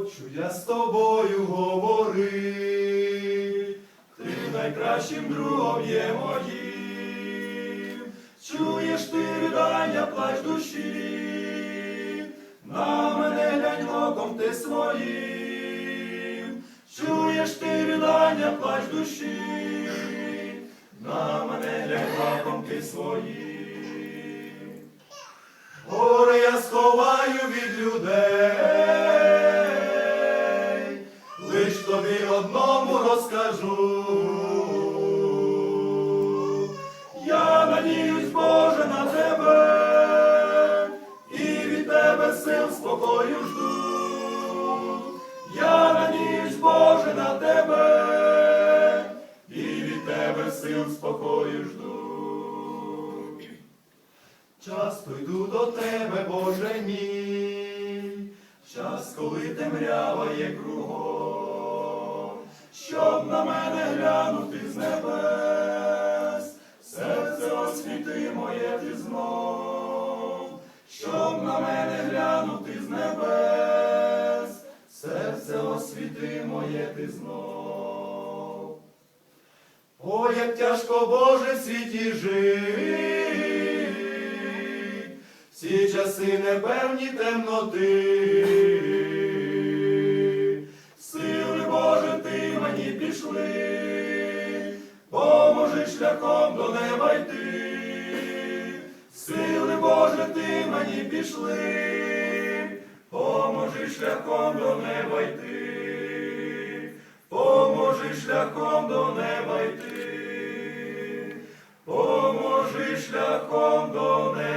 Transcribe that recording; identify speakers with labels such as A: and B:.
A: Хочу я з тобою говорити, ти найкращим другом є моїм. Чуєш ти ридання, плач душі, на мене глянь оком ти своїм. Чуєш ти ридання, плач душі, на мене глянь оком ти своїм. Горе я сховаю від людей, одному розкажу. Я надіюсь, Боже, на тебе, і від тебе сил спокою жду. Я надіюсь, Боже, на тебе, і від тебе сил спокою жду. Часто йду до тебе, Боже мій, час, коли темрява є кругом, моє ти знов. О, як тяжко Боже в світі жить, всі часи непевні темноти, сили Боже, ти мені пішли, поможи шляхом до неба йти, сили Боже, ти мені пішли. Поможи шляхом до неба йти. шляхом до неба.